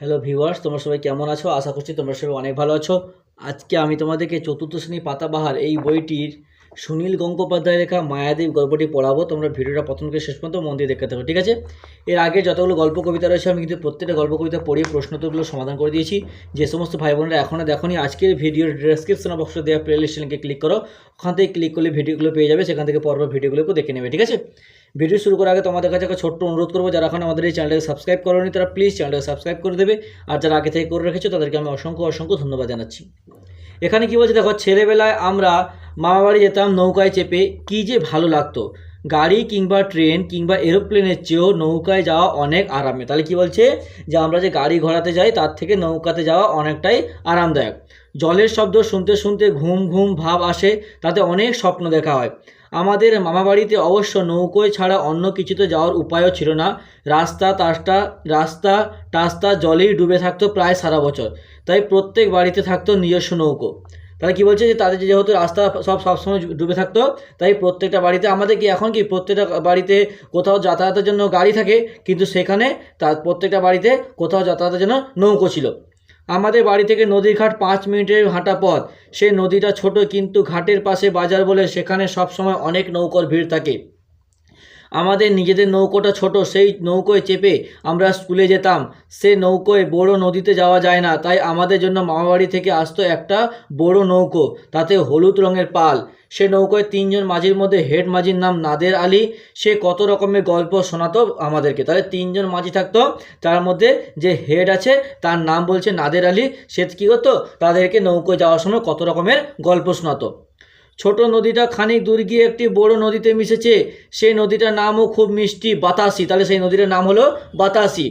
Hello viewers তোমরা সবাই কেমন আছো? আশা করছি তোমরা সবাই অনেক ভালো আছো। আজকে আমি তোমাদেরকে চতুর্থ শ্রেণি পাতাবাহার এই বইটির সুনীল গঙ্গোপাধ্যায় লেখা মায়াদেব গল্পটি পড়াবো। তোমরা ভিডিওটা প্রথম থেকে শেষ পর্যন্ত মন দিয়ে দেখতে থাকো, ঠিক আছে? এর আগে যতগুলো গল্প কবিতা রয়েছে, আমি কিন্তু প্রত্যেকটা গল্প কবিতা পড়িয়ে প্রশ্নোত্তরগুলো সমাধান করে দিয়েছি। যে সমস্ত ভাই বোনেরা এখনও দেখোনি, আজকের ভিডিওর ডেসক্রিপশন বক্সে দেওয়া প্লে লিস্ট লিঙ্কে ক্লিক করো। ওখান থেকে ক্লিক করলে ভিডিওগুলো পেয়ে যাবে, সেখান থেকে পরপর ভিডিওগুলোকে দেখে নেবে, ঠিক আছে? ভিডিও শুরু করার আগে তোমাদের কাছে একটা ছোট্ট অনুরোধ করব, যারা এখন আমাদের এই চ্যানেলটাকে সাবস্ক্রাইব করোনি, তারা প্লিজ চ্যানেলটাকে সাবস্ক্রাইব করে দেবে। আর যারা আগে থেকে করে রেখেছো, তাদেরকে আমি অসংখ্য অসংখ্য ধন্যবাদ জানাচ্ছি। এখানে কি বলছে? দেখো, ছেলেবেলায় আমরা মামাবাড়ি যেতাম, নৌকায় চেপে। কি যে ভালো লাগতো। গাড়ি কিংবা ট্রেন কিংবা এরোপ্লেনের চেয়েও নৌকায় যাওয়া অনেক আরামে তাহলে কি বলছে? যে আমরা যে গাড়ি ঘোড়াতে যাই, তার থেকে নৌকাতে যাওয়া অনেকটাই আরামদায়ক। জলের শব্দ শুনতে শুনতে ঘুম ঘুম ভাব আসে, তাতে অনেক স্বপ্ন দেখা হয়। আমাদের মামাবাড়িতে অবশ্য নৌকোয় ছাড়া অন্য কিছুতে যাওয়ার উপায়ও ছিল না। রাস্তা তাস্তা রাস্তা টাস্তা জলেই ডুবে থাকতো প্রায় সারা বছর। তাই প্রত্যেক বাড়িতে থাকতো নিজস্ব নৌকো। তাহলে কি বলছে যে তাদের যেহেতু রাস্তা সব সবসময় ডুবে থাকতো, তাই প্রত্যেকটা বাড়িতে আমাদের কি এখন কি প্রত্যেকটা বাড়িতে কোথাও যাতায়াতের জন্য গাড়ি থাকে, কিন্তু সেখানে তার প্রত্যেকটা বাড়িতে কোথাও যাতায়াতের জন্য নৌকো ছিল। আমাদের বাড়ি থেকে নদীর ঘাট পাঁচ মিনিটের হাঁটা পথ। সে নদীটা ছোট কিন্তু ঘাটের পাশে বাজার বলে সেখানে সবসময় অনেক নৌকর ভিড় থাকে। আমাদের নিজেদের নৌকোটা ছোট, সেই নৌকোয় চেপে আমরা স্কুলে যেতাম। সে নৌকোয় বড় নদীতে যাওয়া যায় না, তাই আমাদের জন্য মামাবাড়ি থেকে আসতো একটা বড় নৌকো, তাতে হলুদ রঙের পাল। সে নৌকোয় তিনজন মাঝির মধ্যে হেড মাঝির নাম নাদের আলী। সে কত রকমের গল্প শোনাতো আমাদেরকে। তাহলে তিনজন মাঝি থাকতো, তার মধ্যে যে হেড আছে, তার নাম বলছে নাদের আলী। সে কী করতো? তাদেরকে নৌকোয় যাওয়ার সময় কত রকমের গল্প শোনাতো। ছোট নদীটা খানিক দূর গিয়ে একটি বড় নদীতে মিশেছে। সেই নদীটার নামও খুব মিষ্টি, বাতাসি। তাহলে সেই নদীটার নাম হলো বাতাসি।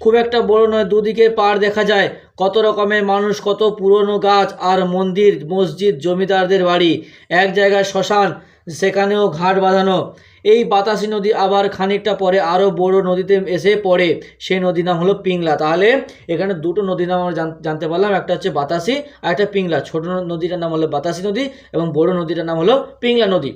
খুব একটা বড় নয় দুদিকে পাড় দেখা যায়। কত রকমের মানুষ, কত পুরনো গাছ আর মন্দির, মসজিদ, জমিদারদের বাড়ি। এক জায়গায় শ্মশান সেখানেও ঘাট বাঁধানো। এই বাতাসি নদী আবার খানিকটা পরে আরও বড় নদীতে এসে পড়ে। সেই নদীর নাম হলো পিংলা। তাহলে এখানে দুটো নদীর নাম আমরা জানতে পারলাম। একটা হচ্ছে বাতাসি আর একটা পিংলা। ছোট নদীটার নাম হলো বাতাসি নদী এবং বড় নদীটার নাম হলো পিংলা নদী।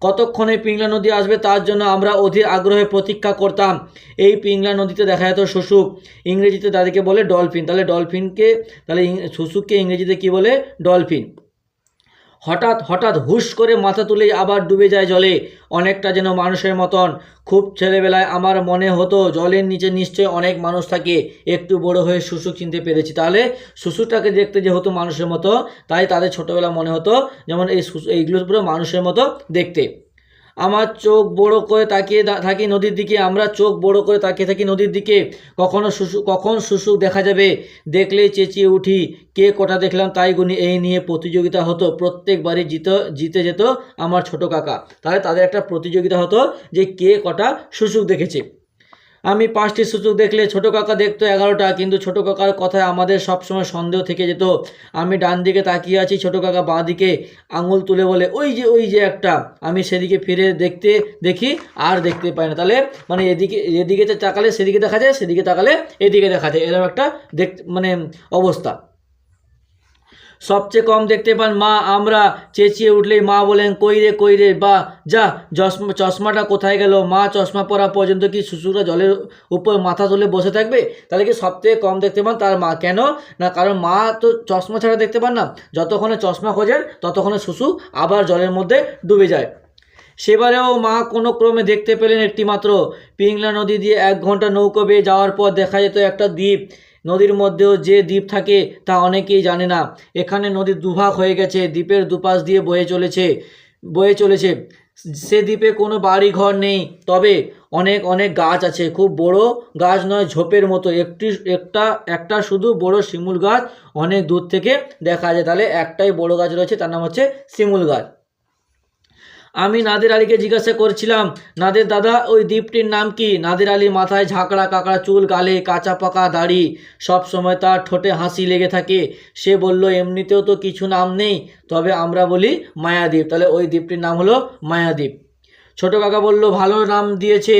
কতক্ষণে পিংলা নদী আসবে তার জন্য আমরা অধীর আগ্রহে প্রতীক্ষা করতাম। এই পিংলা নদীতে দেখা যেত শুশুক ইংরেজিতে তাদেরকে বলে ডলফিন। তাহলে ডলফিনকে, তাহলে শুশুককে ইংরেজিতে কি বলে? ডলফিন। হঠাৎ হঠাৎ হুশ করে মাথা তুলেই আবার ডুবে যায় জলে। অনেকটা যেন মানুষের মতন। খুব ছেলেবেলায় আমার মনে হতো জলের নিচে নিশ্চয় অনেক মানুষ থাকে। একটু বড় হয়ে শুশু চিনতে পেরেছি। তাহলে শুশুটাকে দেখতে যে হতো মানুষের মতো, তাই তাদের ছোটোবেলা মনে হতো যেমন এই এইগুলো পুরো মানুষের মতো দেখতে। আমার চোখ বড় করে তাকিয়ে থাকি নদীর দিকে, আমরা চোখ বড় করে তাকিয়ে থাকি নদীর দিকে। কখনো শুশু কখন শুশুক দেখা যাবে? দেখলেই চেঁচিয়ে উঠি, কে কটা দেখলাম তাই গুনি এই নিয়ে প্রতিযোগিতা হতো। প্রত্যেকবারই জিত জিতে যেত আমার ছোট কাকা। তাহলে তাদের একটা প্রতিযোগিতা হতো যে কে কটা শুশুক দেখেছে। আমি পাঁচটি সূচক দেখলে ছোট কাকা দেখতো এগারোটা, কিন্তু ছোট কাকার কথায় আমাদের সবসময় সন্দেহ থেকে যেত। আমি ডান দিকে তাকিয়ে আছি, ছোট কাকা বাঁ দিকে আঙুল তুলে বলে, ওই যে ওই যে একটা। আমি সেদিকে ফিরে দেখতে দেখি, আর দেখতে পাই না। তাহলে মানে এদিকে এদিকে তাকালে সেদিকে দেখা যায়, সেদিকে তাকালে এদিকে দেখা যায়। এরকম একটা দেখ মানে অবস্থা। সবচেয়ে কম দেখতে পান মা, আমরা চেঁচিয়ে উঠলেই মা বলেন, কই রে কই রে, বা, যা চশমা চশমাটা কোথায় গেল? মা, চশমা পরা পর্যন্ত কি শিশুরা জলের উপর মাথা তুলে বসে থাকবে? তাহলে কি সবথেকে কম দেখতে পান তার মা? কেন? না, কারণ মা তো চশমা ছাড়া দেখতে পান না। যতক্ষণে চশমা খোঁজেন, ততক্ষণে শিশু আবার জলের মধ্যে ডুবে যায়। সেবারেও মা কোনো ক্রমে দেখতে পেলেন একটি মাত্র পিংলা নদী দিয়ে এক ঘণ্টা নৌকো বেয়ে যাওয়ার পর দেখা যেত একটা দ্বীপ। নদীর মধ্যেও যে দ্বীপ থাকে তা অনেকেই জানে না। এখানে নদীর দুভাগ হয়ে গেছে, দ্বীপের দুপাশ দিয়ে বয়ে চলেছে বয়ে চলেছে। সে দ্বীপে কোনো বাড়ি ঘর নেই, তবে অনেক অনেক গাছ আছে। খুব বড় গাছ নয়, ঝোপের মতো। একটি, একটা একটা শুধু বড় শিমুল গাছ, অনেক দূর থেকে দেখা যায়। তাহলে একটাই বড় গাছ রয়েছে, তার নাম হচ্ছে শিমুল গাছ। আমি নাদের আলীকে জিজ্ঞাসা করছিলাম, নাদের দাদা, ওই দ্বীপটির নাম কি? নাদের আলীর মাথায় ঝাঁকড়া কাঁকড়া চুল, গালে কাঁচা পাকা দাড়ি, সব সময় তার ঠোঁটে হাসি লেগে থাকে। সে বলল, এমনিতেও তো কিছু নাম নেই, তবে আমরা বলি মায়াদ্বীপ। তাহলে ওই দ্বীপটির নাম হলো মায়াদ্বীপ। ছোট কাকা বলল, ভালো নাম দিয়েছে,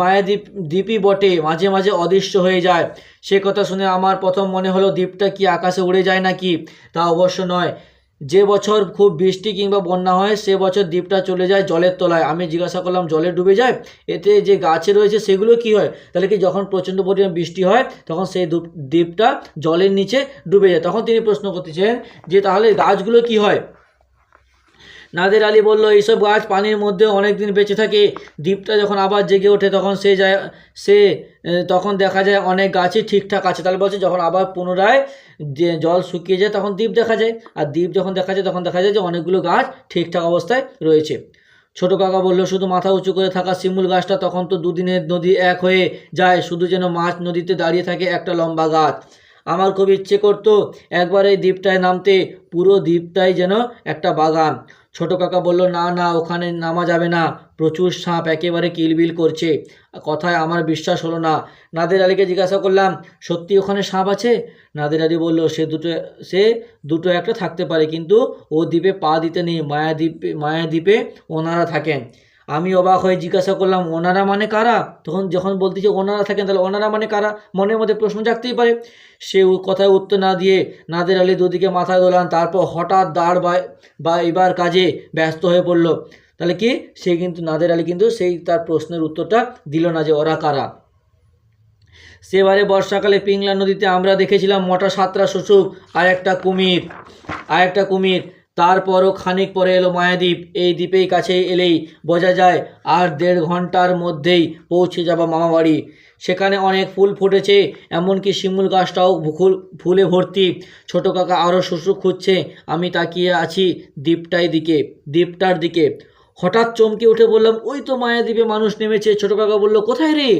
মায়াদ্বীপ দ্বীপই বটে, মাঝে মাঝে অদৃশ্য হয়ে যায়। সে কথা শুনে আমার প্রথম মনে হলো, দ্বীপটা কি আকাশে উড়ে যায় নাকি? তা অবশ্য নয়। যে বছর খুব বৃষ্টি কিংবা বন্যা হয়, সে বছর দ্বীপটা চলে যায় জলের তলায়। আমি জিজ্ঞাসা করলাম, জলে ডুবে যায়? এতে যে গাছে রয়েছে সেগুলো কি হয়? তাহলে কি যখন প্রচণ্ড পরিমাণ বৃষ্টি হয়, তখন সেই দ্বীপ- দ্বীপটা জলের নিচে ডুবে যায়। তখন তিনি প্রশ্ন করতেছেন যে তাহলে গাছগুলো কি হয়? নাদের আলী বলল, এইসব গাছ পানির মধ্যে অনেক দিন বেঁচে থাকে। দ্বীপটা যখন আবার জেগে ওঠে, তখন সে যায়, সে তখন দেখা যায় অনেক গাছই ঠিকঠাক আছে। তাহলে বলছে, যখন আবার পুনরায় যে জল শুকিয়ে যায়, তখন দ্বীপ দেখা যায়। আর দ্বীপ যখন দেখা যায়, তখন দেখা যায় যে অনেকগুলো গাছ ঠিকঠাক অবস্থায় রয়েছে। ছোট কাকা বলল, শুধু মাথা উঁচু করে থাকা শিমুল গাছটা তখন তো দুদিনের নদী এক হয়ে যায়। শুধু যেন মাছ নদীতে দাঁড়িয়ে থাকে একটা লম্বা গাছ। আমার খুব ইচ্ছে করতো একবার এই দ্বীপটায় নামতে। পুরো দ্বীপটাই যেন একটা বাগান। ছোট কাকা বলল, না না, ওখানে নামা যাবে না। প্রচুর সাপ, একেবারে কিলবিল করছে। কথায় আমার বিশ্বাস হলো না। নাদের আলীকে জিজ্ঞাসা করলাম, সত্যি ওখানে সাপ আছে? নাদের আলী বলল, সে দুটো সে দুটো একটা থাকতে পারে, কিন্তু ও দ্বীপে পা দিতে নেই। মায়া দ্বীপে মায়া দ্বীপে ওনারা থাকেন। আমি অবাক হয়ে জিজ্ঞাসা করলাম, ওনারা মানে কারা? তখন যখন বলতে যে ওনারা থাকেন, তাহলে ওনারা মানে কারা? মনের মধ্যে প্রশ্ন জাগতেই পারে। সে কথায় উত্তর না দিয়ে নাদের আলী দুদিকে মাথায় দোলান, তারপর হঠাৎ দাঁড় বা এবার কাজে ব্যস্ত হয়ে পড়ল। তাহলে কি? সে কিন্তু, নাদের আলী কিন্তু সেই তার প্রশ্নের উত্তরটা দিল না যে ওরা কারা। সেবারে বর্ষাকালে পিংলা নদীতে আমরা দেখেছিলাম মোটা সাতরা শুশুক আর একটা কুমির, আর একটা কুমির। তারপরও খানিক পরে এলো মায়াদ্বীপ এই দ্বীপেই কাছে এলেই বোঝা যায় আর দেড় ঘণ্টার মধ্যেই পৌঁছে যাবা মামাবাড়ি। সেখানে অনেক ফুল ফুটেছে, এমনকি শিমুল গাছটাও ফুল ফুলে ভর্তি। ছোট কাকা আরও শুশু খুঁজছে, আমি তাকিয়ে আছি দ্বীপটাই দিকে, দ্বীপটার দিকে। হঠাৎ চমকে উঠে বললাম, ওই তো মায়াদ্বীপে মানুষ নেমেছে। ছোট কাকা বলল, কোথায় রে?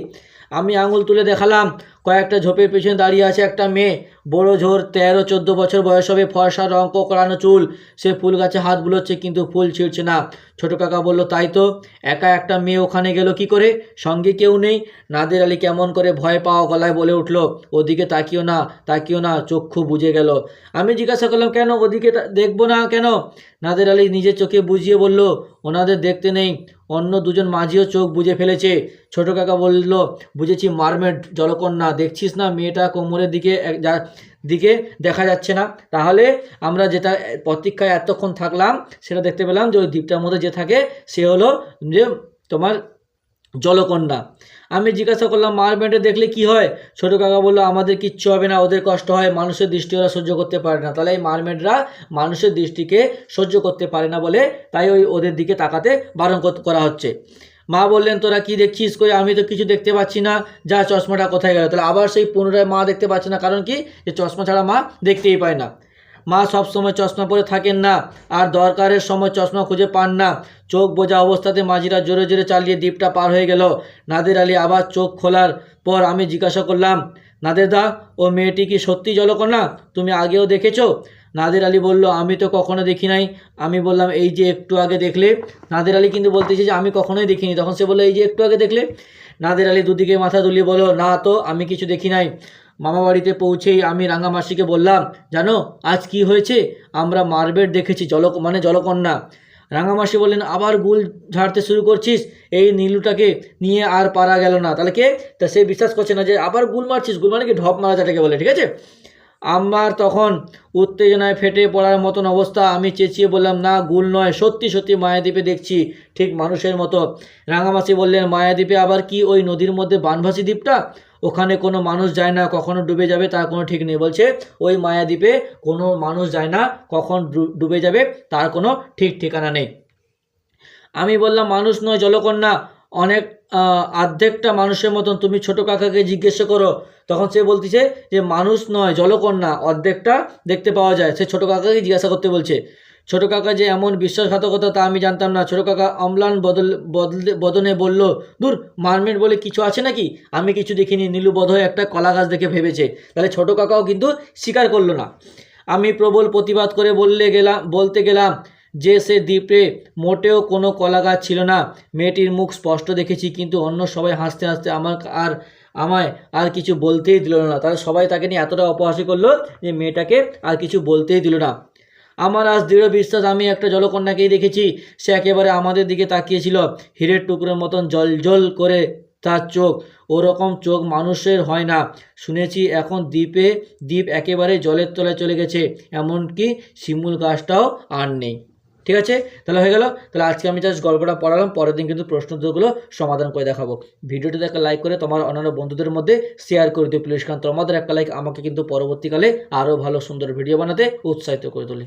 আমি আঙুল তুলে দেখালাম কয়েকটা ঝোপের পেছনে দাঁড়িয়ে আছে একটা মেয়ে। বড় ঝোর, তেরো, চোদ্দ বছর বয়স হবে, ফর্সা রঙ করানো চুল। সে ফুল গাছে হাত বুলোচ্ছে কিন্তু ফুল ছিঁড়ছে না। ছোট কাকা বলল, তাই তো, একা একটা মেয়ে ওখানে গেল কি করে? সঙ্গে কেউ নেই? নাদের আলী কেমন করে ভয় পাওয়া গলায় বলে উঠল, ওদিকে তাকিও না তাকিও না, চক্ষু বুঝে গেল। আমি জিজ্ঞাসা করলাম, কেন ওদিকে দেখব না কেন? নাদের আলী নিজের চোখে বুঝিয়ে বলল, ওনাদের দেখতে নেই, অন্য দুজন মাঝিও চোখ বুঝে ফেলেছে। ছোট কাকা বলল, বুঝেছি, মারমেড জলকন্যা দেখছিস না, মেয়েটা কোমরের দিকে দিকে দেখা যাচ্ছে না। তাহলে আমরা যেটা, প্রতীক্ষায় এতক্ষণ থাকলাম, সেটা দেখতে পেলাম যে ওই দ্বীপটার মধ্যে যে থাকে, সে হলো যে তোমার জলকন্যা। আমি জিজ্ঞাসা করলাম মারমেডে দেখলে কি হয়? ছোট কাকা বলল, আমাদের কিচ্ছু হবে না, ওদের কষ্ট হয়, মানুষের দৃষ্টি ওরা সহ্য করতে পারে না। তাহলে এই মারমেডরা মানুষের দৃষ্টিকে সহ্য করতে পারে না বলে, তাই ওই ওদের দিকে তাকাতে বারণ করা হচ্ছে। মা বললেন, তোরা কি দেখছিস কই? আমি তো কিছু দেখতে পাচ্ছি না। যা, চশমাটা কোথায় গেল? তাহলে আবার সেই পুনরায় মা দেখতে পাচ্ছে না। কারণ কি? যে চশমা ছাড়া মা দেখতেই পায় না। মা সব সময় চশমা পরে থাকেন না। আর দরকারের সময় চশমা খুঁজে পান না। চোখ বোঝা অবস্থাতে মাঝিরা জোরে জোরে চালিয়ে দ্বীপটা পার হয়ে গেল। নাদের আলী আবার চোখ খোলার পর আমি জিজ্ঞাসা করলাম, নাদের দা, ও মেয়েটি কি সত্যি জলকন্যা? তুমি আগেও দেখেছ? নাদের আলী বলল, আমি তো কখনো দেখি নাই। আমি বললাম, এই যে একটু আগে দেখলে? নাদের আলী কিন্তু বলতেছে যে, আমি কখনোই দেখিনি। তখন সে বলল, এই যে একটু আগে দেখলে? নাদের আলী দুদিকে মাথা তুলিয়ে বলল, না তো, আমি কিছু দেখি নাই। মামা বাড়িতে পৌঁছেই আমি রাঙামাসিকে বললাম, জানো, আজ কি হয়েছে? আমরা মার্বেট দেখেছি জল মানে জলকন্যা। রাঙামাসি বললেন, আবার গুল ঝাড়তে শুরু করছিস? এই নীলুটাকে নিয়ে আর পারা গেল না। তাহলে কে? তা সে বিশ্বাস করছে না যে, আবার গুল মারছিস। গুল মানে কি? ঢপ মারা যাটাকে বলে, ঠিক আছে? আমার তখন উত্তেজনায় ফেটে পড়ার মতন অবস্থা। আমি চেঁচিয়ে বললাম, না, গুল নয়, সত্যি সত্যি মায়াদ্বীপে দেখছি, ঠিক মানুষের মতো। রাঙামাসি বললেন, মায়াদ্বীপে আবার কি ওই নদীর মধ্যে বানভাসি দ্বীপটা? ওখানে কোনো মানুষ যায় না, কখনো ডুবে যাবে, তার কোনো ঠিক নেই। বলছে, ওই মায়াদ্বীপে কোনো মানুষ যায় না, কখন ডুবে যাবে, তার কোনো ঠিক ঠিকানা নেই। আমি বললাম, মানুষ নয়, জলকন্যা অনেক আর্ধেকটা মানুষের মতন তুমি ছোট কাকাকে জিজ্ঞেস করো, তখন সে বলতেছে যে মানুষ নয়, জলকন্যা, অর্ধেকটা দেখতে পাওয়া যায়। সে ছোট কাকাকে জিজ্ঞাসা করতে বলছে, ছোট কাকা যে এমন বিশ্বাসঘাতকতা তা আমি জানতাম না। ছোট কাকা অম্লান বদল, বদলে, বদনে বলল, দূর, মারমেট বলে কিছু আছে নাকি? আমি কিছু দেখিনি, নীলু বোধহয় একটা কলা গাছ দেখে ভেবেছে। তাহলে ছোট কাকাও কিন্তু স্বীকার করল না। আমি প্রবল প্রতিবাদ করে বললে গেলাম, বলতে গেলাম যে সে দ্বীপে মোটেও কোনো কলা গাছ ছিল না। মেয়েটির মুখ স্পষ্ট দেখেছি, কিন্তু অন্য সবাই হাসতে হাসতে আমার আর আমায় আর কিছু বলতেই দিল না। তারা সবাই তাকে নিয়ে এতটা অপহাসি করল যে মেয়েটাকে আর কিছু বলতেই দিল না। আমার আজ দৃঢ় বিশ্বাস, আমি একটা জলকন্যাকেই দেখেছি। সে একেবারে আমাদের দিকে তাকিয়েছিল, হীরের টুকরোর মতন জল জল করে তার চোখ। ওরকম চোখ মানুষের হয় না। শুনেছি এখন দ্বীপে দ্বীপ একেবারে জলের তলায় চলে গেছে, এমনকি শিমুল গাছটাও আর নেই। ঠিক আছে? তাহলে হয়ে গেল। তাহলে আজকে আমি জাস্ট গল্পটা পড়ালাম, পরের দিন কিন্তু প্রশ্ন উত্তরগুলো সমাধান করে দেখাবো। ভিডিওটিতে দেখা লাইক করে তোমার অন্যান্য বন্ধুদের মধ্যে শেয়ার করে দিও প্লিজ কারণ তোমাদের একটা লাইক আমাকে কিন্তু পরবর্তীকালে আরও ভালো, সুন্দর ভিডিও বানাতে উৎসাহিত করে তোলে।